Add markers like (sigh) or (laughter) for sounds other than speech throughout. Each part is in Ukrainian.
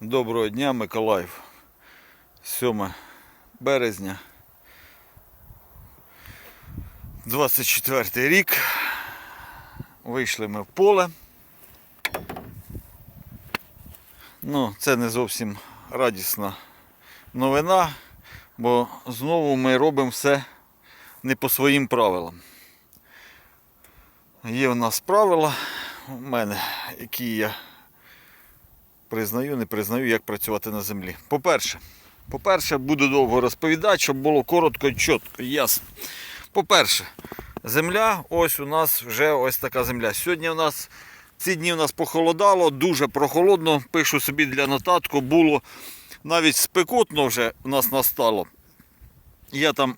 Доброго дня, Миколаїв. 7 березня. 24 рік. Вийшли ми в поле. Ну, це не зовсім радісна новина, бо знову ми робимо все не по своїм правилам. Є в нас правила у мене, які я признаю, не признаю, як працювати на землі. По-перше, по-перше, буду довго розповідати, щоб було коротко, чітко, ясно. По-перше, земля, ось у нас вже ось така земля. Сьогодні у нас ці дні у нас похолодало, дуже прохолодно. Пишу собі для нотатку, було навіть спекотно вже у нас настало. Я там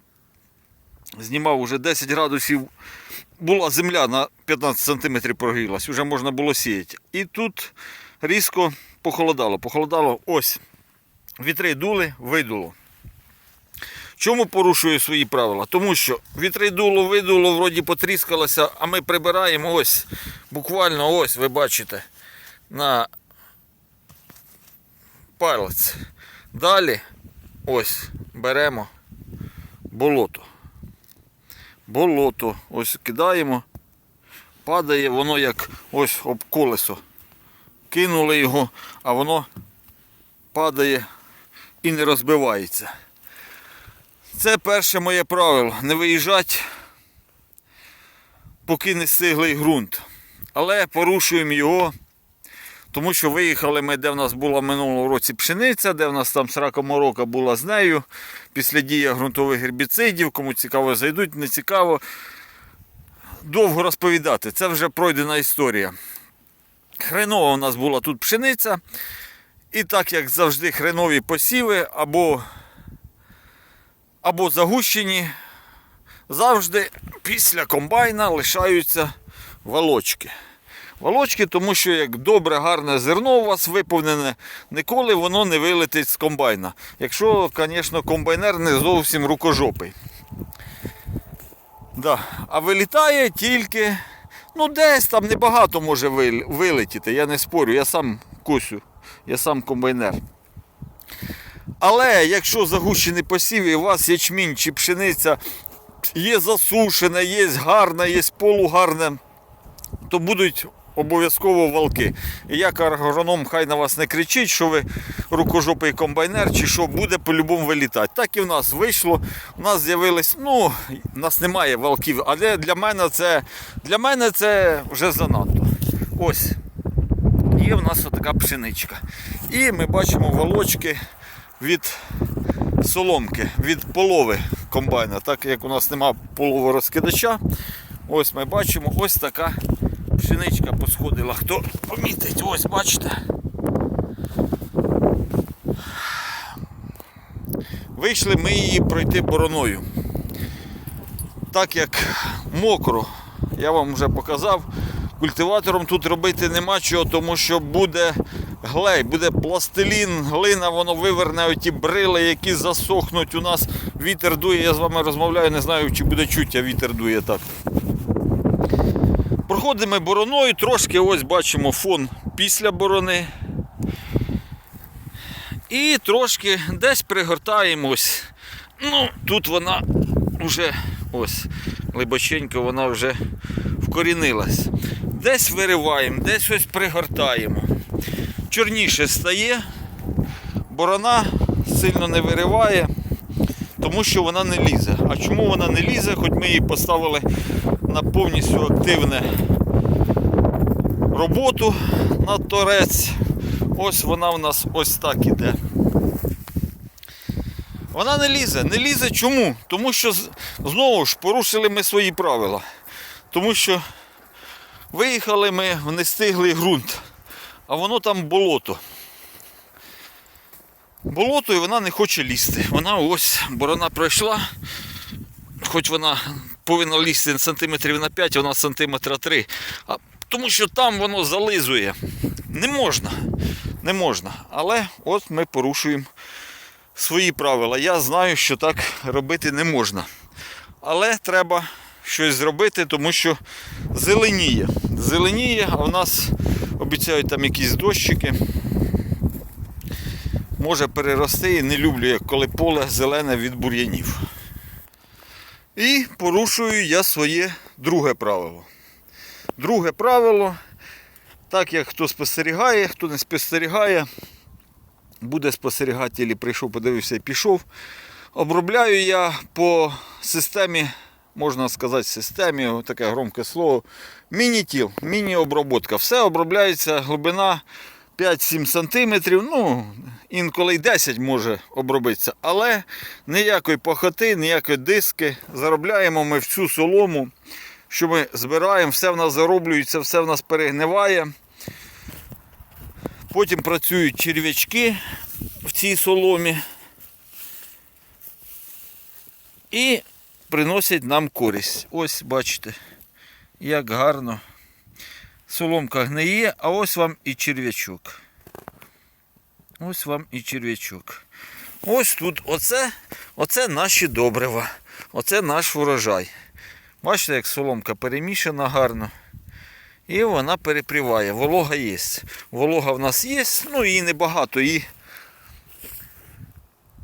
знімав уже 10 градусів. Була земля на 15 см прогрілась, вже можна було сіяти. І тут різко похолодало. Похолодало ось. Вітри дули, видуло. Чому порушую свої правила? Тому що вітри дуло, видуло, вроді потріскалося, а ми прибираємо ось, буквально ось, ви бачите, на палець. Далі ось беремо болото. Болото. Ось кидаємо, падає воно як ось об колесо кинули його, а воно падає і не розбивається. Це перше моє правило. Не виїжджати, поки не стиглий ґрунт. Але порушуємо його, тому що виїхали ми, де в нас була в минулому році пшениця, де в нас там срака морока була з нею. Після дії ґрунтових гербіцидів, кому цікаво зайдуть, не цікаво. Довго розповідати. Це вже пройдена історія. Хренова у нас була тут пшениця. І так як завжди хренові посіви або, або загущені, завжди після комбайна лишаються волочки. Волочки, тому що як добре, гарне зерно у вас виповнене, ніколи воно не вилетить з комбайна. Якщо, звісно, комбайнер не зовсім рукожопий. Да. А вилітає тільки Ну, десь там небагато може вилетіти, я не спорю, я сам косю, я сам комбайнер. Але якщо загущений посів і у вас ячмінь чи пшениця є засушена, є гарна, є полугарна, то будуть обов'язково валки. І як агроном хай на вас не кричить, що ви рукожопий комбайнер, чи що буде по-любому вилітати. Так і в нас вийшло. У нас з'явились, ну, у нас немає валків, але для мене це, для мене це вже занадто. Ось. Є в нас отака пшеничка. І ми бачимо волочки від соломки, від полови комбайна. Так як у нас немає полового розкидача, ось ми бачимо ось така пшеничка посходила. Хто помітить, ось бачите. Вийшли ми її пройти бороною. Так як мокро, я вам вже показав, культиватором тут робити нема чого, тому що буде глей, буде пластилін, глина, воно виверне оті брили, які засохнуть. У нас вітер дує, я з вами розмовляю, не знаю, чи буде чуття, вітер дує так. Проходимо бороною, трошки ось бачимо фон після борони. І трошки десь пригортаємось. Ну, тут вона вже ось глибоченько вона вже вкорінилась. Десь вириваємо, десь ось пригортаємо. Чорніше стає, борона сильно не вириває, тому що вона не лізе. А чому вона не лізе? Хоч ми її поставили на повністю активне роботу на торець. Ось вона в нас ось так іде. Вона не лізе. Не лізе чому? Тому що знову ж порушили ми свої правила. Тому що виїхали ми в нестиглий ґрунт, а воно там болото. Болото і вона не хоче лізти. Вона ось, борона пройшла, хоч вона повинна лізти сантиметрів на 5, вона сантиметра 3. А, тому що там воно зализує. Не можна. Не можна. Але от ми порушуємо свої правила. Я знаю, що так робити не можна. Але треба щось зробити, тому що зеленіє. Зеленіє, а в нас обіцяють там якісь дощики. Може перерости і не люблю, як коли поле зелене від бур'янів. І порушую я своє друге правило. Друге правило, так як хто спостерігає, хто не спостерігає, буде спостерігати, або прийшов, подивився і пішов. Обробляю я по системі, можна сказати, системі, таке громке слово, міні-тіл, міні-оброботка. Все обробляється глибина 5-7 см, ну, інколи й 10 може обробитися. Але ніякої похоти, ніякої диски. Заробляємо ми всю солому, що ми збираємо, все в нас зароблюється, все в нас перегниває. Потім працюють черв'ячки в цій соломі і приносять нам користь. Ось бачите, як гарно. Соломка гниє, а ось вам і черв'ячок. Ось вам і черв'ячок. Ось тут оце, оце наші добрива. Оце наш урожай. Бачите, як соломка перемішана гарно. І вона перепріває. Волога є. Волога в нас є, ну її небагато. І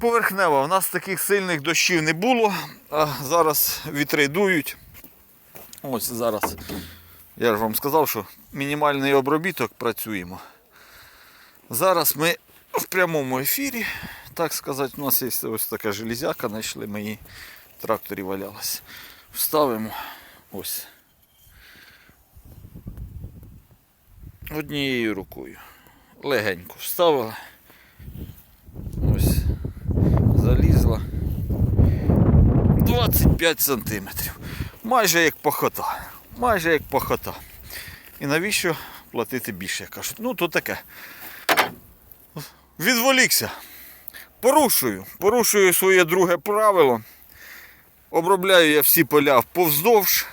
поверхнева. У нас таких сильних дощів не було, а зараз вітри дують. Ось зараз. Я ж вам сказав, що мінімальний обробіток працюємо. Зараз ми в прямому ефірі, так сказати, у нас є ось така железяка, знайшли ми її в тракторі валялась. Вставимо ось. Однією рукою. Легенько вставила. Ось. Залізла. 25 сантиметрів. Майже як похота. Майже як похота. І навіщо платити більше, Я кажу, Ну, то таке. Відволікся. Порушую. Порушую своє друге правило. Обробляю я всі поля повздовж.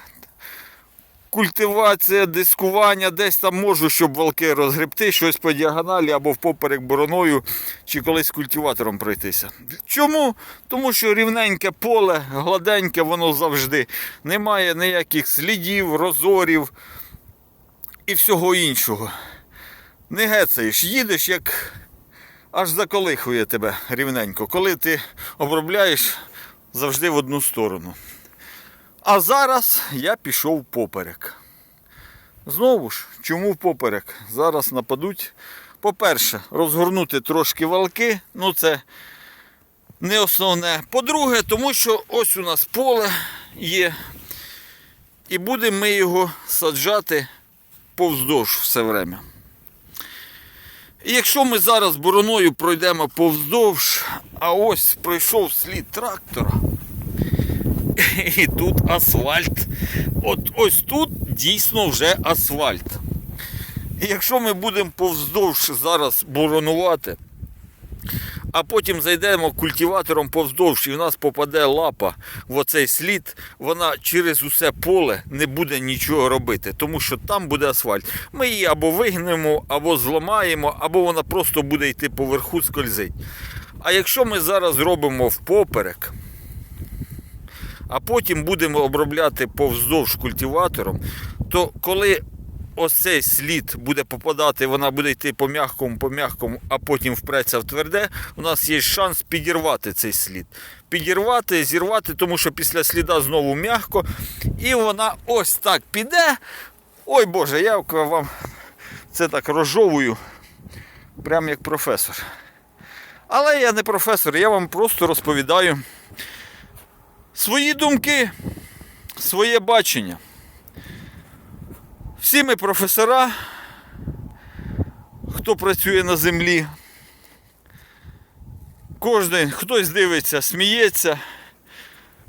Культивація, дискування, десь там можу, щоб валки розгребти, щось по діагоналі або впоперек бороною, чи колись культиватором пройтися. Чому? Тому що рівненьке поле, гладеньке, воно завжди. Немає ніяких слідів, розорів і всього іншого. Не гецаєш, їдеш, як аж заколихує тебе рівненько. Коли ти обробляєш завжди в одну сторону. А зараз я пішов поперек. Знову ж, чому поперек? Зараз нападуть. По-перше, розгорнути трошки валки, ну це не основне. По-друге, тому що ось у нас поле є. І будемо ми його саджати повздовж все время. І якщо ми зараз бороною пройдемо повздовж, а ось пройшов слід трактора. (laughs) І тут асфальт. От ось тут дійсно вже асфальт. І якщо ми будемо повздовж зараз боронувати, а потім зайдемо культиватором повздовж і в нас попаде лапа в оцей слід, вона через усе поле не буде нічого робити, тому що там буде асфальт. Ми її або вигнемо, або зламаємо, або вона просто буде йти поверху скользить. А якщо ми зараз робимо впоперек, а потім будемо обробляти повздовж культиватором, то коли ось цей слід буде попадати, вона буде йти по м'якому, по м'якому, а потім впреться в тверде, у нас є шанс підірвати цей слід. Підірвати, зірвати, тому що після сліда знову м'яко. І вона ось так піде. Ой Боже, я вам це так розжовую, прям як професор. Але я не професор, я вам просто розповідаю свої думки, своє бачення. Всі ми професора, хто працює на землі. Кожен, хтось дивиться, сміється,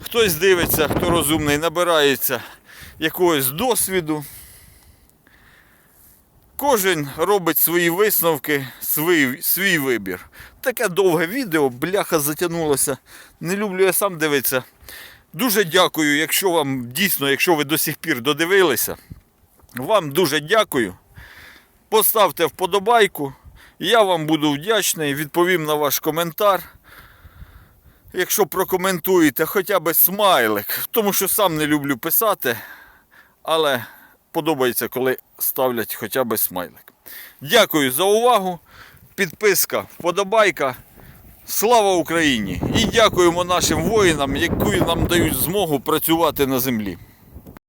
хтось дивиться, хто розумний, набирається якогось досвіду. Кожен робить свої висновки, свій, свій вибір. Таке довге відео, бляха затягнулося. Не люблю я сам дивитися. Дуже дякую, якщо вам дійсно, якщо ви до сих пір додивилися. Вам дуже дякую. Поставте вподобайку. Я вам буду вдячний, відповім на ваш коментар. Якщо прокоментуєте хоча б смайлик, тому що сам не люблю писати, але подобається, коли ставлять хоча б смайлик. Дякую за увагу. підписка, вподобайка. Слава Україні! І дякуємо нашим воїнам, які нам дають змогу працювати на землі.